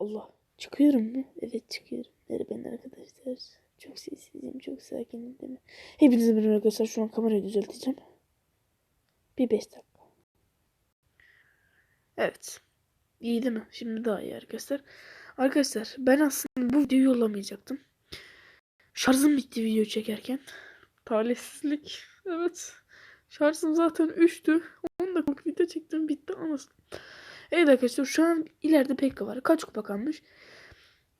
Allah. Çıkıyorum mu? Evet çıkıyorum. Merhaba arkadaşlar. Çok sessizim, çok sakinim değil mi? Hepinize merhaba arkadaşlar. Şu an kamerayı düzelteceğim. Bir beş dakika. Evet. İyi değil mi? Şimdi daha iyi arkadaşlar. Arkadaşlar ben aslında bu videoyu yollamayacaktım. Şarjım bitti video çekerken. Talihsizlik. Evet. Şarjım zaten 3'tü. 10 dakikalık video çektim bitti anasını. Evet arkadaşlar şu an ileride Pekka var. Kaç kupa kalmış?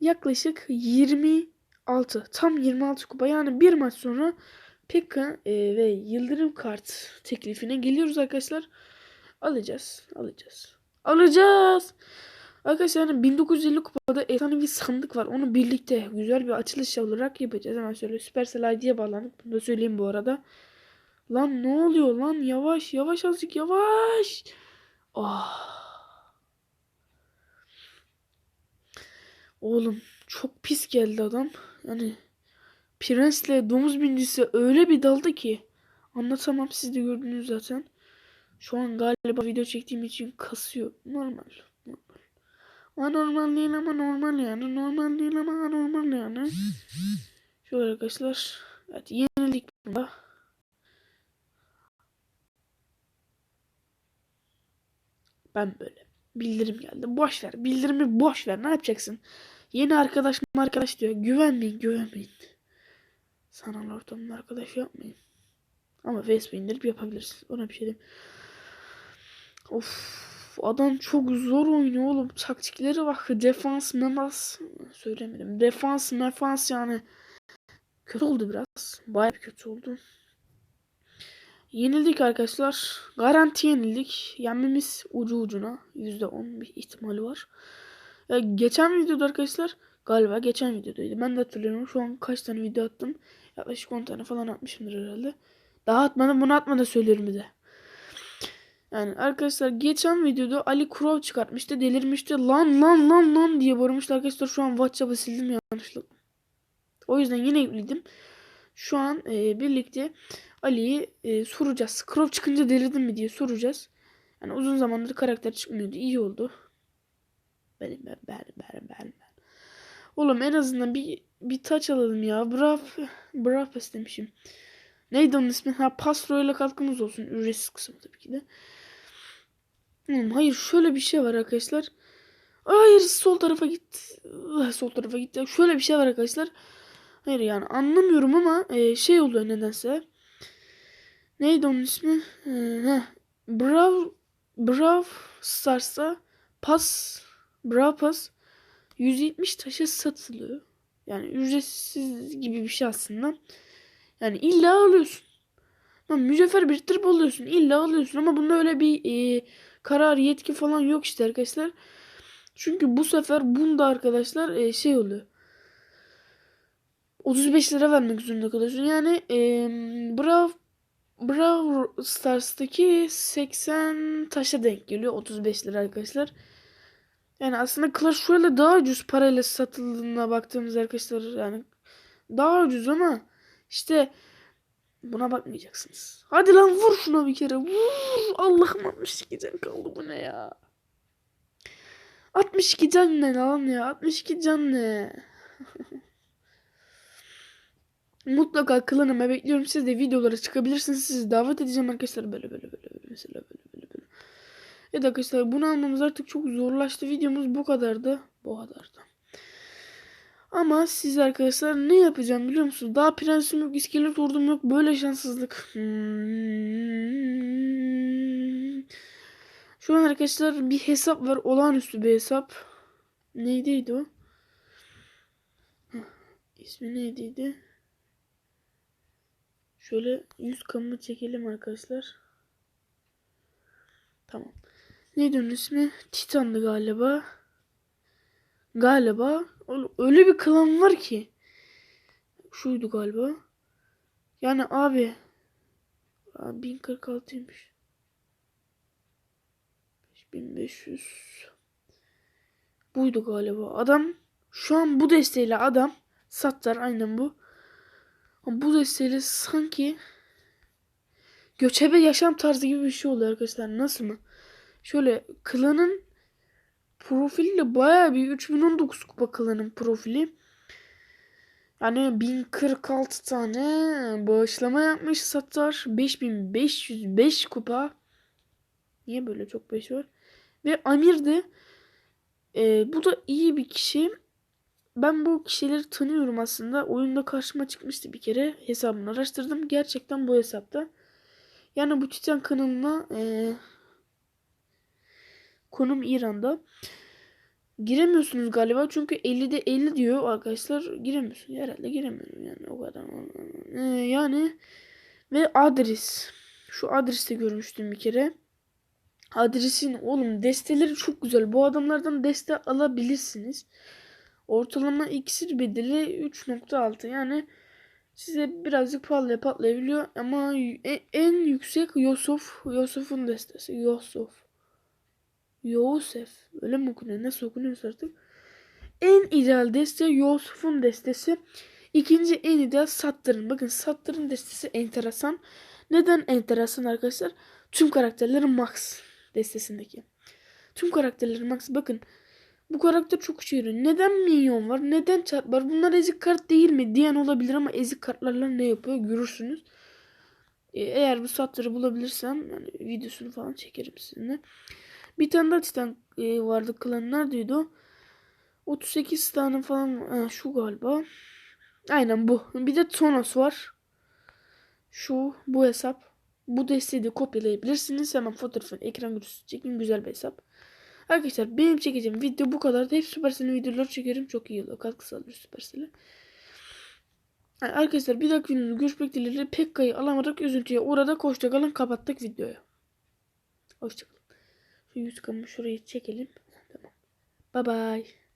Yaklaşık 26. Tam 26 kupa. Yani bir maç sonra Pekka e, ve Yıldırım kart teklifine geliyoruz arkadaşlar. Alacağız. Alacağız. Alacağız. Arkadaşlar yani 1950 kupada efsane bir sandık var. Onu birlikte güzel bir açılış olarak yapacağız. Hemen şöyle Supercell ID'ye bağlandık. Bunu da söyleyeyim bu arada. Lan ne oluyor lan? Yavaş yavaş azıcık yavaş. Ah. Oğlum çok pis geldi adam. Yani Prens'le domuz bincisi öyle bir daldı ki. Anlatamam siz de gördünüz zaten. Şu an galiba video çektiğim için kasıyor. Normal. Normal. Ama normal değil ama normal yani. Normal değil ama normal yani. Şöyle arkadaşlar. Evet yenildik bunda. Ben böyle. Bildirim geldi. Boş ver. Bildirimi boş ver. Ne yapacaksın? Yeni arkadaş mı arkadaş diyor. Güvenmeyin güvenmeyin. Sanal ortamda arkadaş yapmayın. Ama Facebook indirip yapabilirsin. Ona bir şey diyeyim. Of adam çok zor oynuyor oğlum. Taktikleri bak. Defans memas. Söylemedim. Defans mefans yani. Kötü oldu biraz. Bayağı kötü oldu. Yenildik arkadaşlar. Garanti yenildik. Yenmemiz ucu ucuna. %10 bir ihtimali var. Ya geçen videoda arkadaşlar galiba geçen videodaydı. Ben de hatırlıyorum. Şu an kaç tane video attım. Yaklaşık 10 tane falan atmışımdır herhalde. Daha atmadım bunu atmadan söylüyorum bir de. Yani arkadaşlar geçen videoda Ali Kurov çıkartmıştı. Delirmişti. Lan lan lan lan diye bağırmıştı. Arkadaşlar şu an WhatsApp'ı sildim yanlışlıkla. O yüzden yine yükledim. Şu an e, birlikte Ali'yi e, soracağız. Krov çıkınca delirdin mi diye soracağız. Yani uzun zamandır karakter çıkmıyordu. İyi oldu. Benim ben ben ben ben ben. Oğlum en azından bir bir taç alalım ya. Brav Brav demişim. Neydi onun ismi? Ha Pastro ile katkımız olsun. Ücretsiz kısmı tabii ki de. Hmm, hayır şöyle bir şey var arkadaşlar. Hayır sol tarafa git. Ah, Sol tarafa git. Şöyle bir şey var arkadaşlar. Hayır yani anlamıyorum ama e, şey oluyor nedense. Neydi onun ismi? Ee, heh. Brav Brav Stars'ta pas Brav Pass 170 taşa satılıyor. Yani ücretsiz gibi bir şey aslında. Yani illa alıyorsun. Ama mücevher biriktirip alıyorsun. İlla alıyorsun ama bunda öyle bir e, karar yetki falan yok işte arkadaşlar. Çünkü bu sefer bunda arkadaşlar e, şey oluyor. 35 lira vermek zorunda kalıyorsun. Yani e, Brav Brawl Stars'taki 80 taşa denk geliyor. 35 lira arkadaşlar. Yani aslında Clash Royale daha ucuz parayla satıldığına baktığımız arkadaşlar yani daha ucuz ama işte buna bakmayacaksınız. Hadi lan vur şuna bir kere. Vur. Allah'ım 62 can kaldı bu ne ya? 62 can ne lan ya? 62 can ne? Mutlaka klanıma bekliyorum. Siz de videolara çıkabilirsiniz. Sizi davet edeceğim arkadaşlar. Böyle böyle böyle mesela böyle. Evet arkadaşlar bunu almamız artık çok zorlaştı. Videomuz bu kadardı. Bu kadardı. Ama siz arkadaşlar ne yapacağım biliyor musunuz? Daha prensim yok, iskelet ordum yok. Böyle şanssızlık. Hmm. Şu an arkadaşlar bir hesap var. Olağanüstü bir hesap. Neydiydi o? İsmi neydiydi? Şöyle yüz kamını çekelim arkadaşlar. Tamam. Neydi onun ismi? Titan'dı galiba. Galiba. Öyle bir klan var ki. Şuydu galiba. Yani abi. Aa, 1046'ymış. 5500. Buydu galiba. Adam şu an bu desteğiyle adam Sattar aynen bu. Bu desteğiyle sanki göçebe yaşam tarzı gibi bir şey oluyor arkadaşlar. Nasıl mı? Şöyle klanın profili de bayağı bir 3019 kupa klanın profili. Yani 1046 tane bağışlama yapmış Sattar. 5505 kupa. Niye böyle çok 5 var? Ve Amir de e, bu da iyi bir kişi. Ben bu kişileri tanıyorum aslında. Oyunda karşıma çıkmıştı bir kere. Hesabını araştırdım. Gerçekten bu hesapta. Yani bu Titan kanalına e, konum İran'da. Giremiyorsunuz galiba çünkü 50'de 50 diyor arkadaşlar. Giremiyorsun. Herhalde giremiyorum yani o kadar. E, yani ve adres. Şu adreste görmüştüm bir kere. Adresin oğlum desteleri çok güzel. Bu adamlardan deste alabilirsiniz. Ortalama iksir bedeli 3.6 yani size birazcık pahalıya patlayabiliyor ama en, en yüksek Yosuf Yosuf'un destesi Yosuf Yosef öyle mi okunuyor nasıl okunuyorsa artık en ideal deste Yosuf'un destesi İkinci en ideal Sattır'ın bakın Sattır'ın destesi enteresan neden enteresan arkadaşlar tüm karakterleri max destesindeki tüm karakterleri max bakın bu karakter çok işe yarıyor. Neden minyon var? Neden çarp var? Bunlar ezik kart değil mi? Diyen olabilir ama ezik kartlarla ne yapıyor görürsünüz. Ee, eğer bu satırı bulabilirsem yani videosunu falan çekerim sizinle. Bir tane daha titan e, vardı klan neredeydi o? 38 tane falan ha, şu galiba. Aynen bu. Bir de Tonos var. Şu bu hesap. Bu desteği de kopyalayabilirsiniz. Hemen fotoğrafını ekran görüntüsü çekin. Güzel bir hesap. Arkadaşlar benim çekeceğim video bu kadar. Hep Supercell'in videoları çekerim. Çok iyi oluyor. Katkı sağlıyor Supercell'e. Yani arkadaşlar bir dahaki videomda görüşmek dileğiyle Pekka'yı alamadık. Üzüntüye orada hoşçakalın. Kapattık videoyu. Hoşçakalın. Şu yüz kamu şurayı çekelim. Tamam. Bye bye.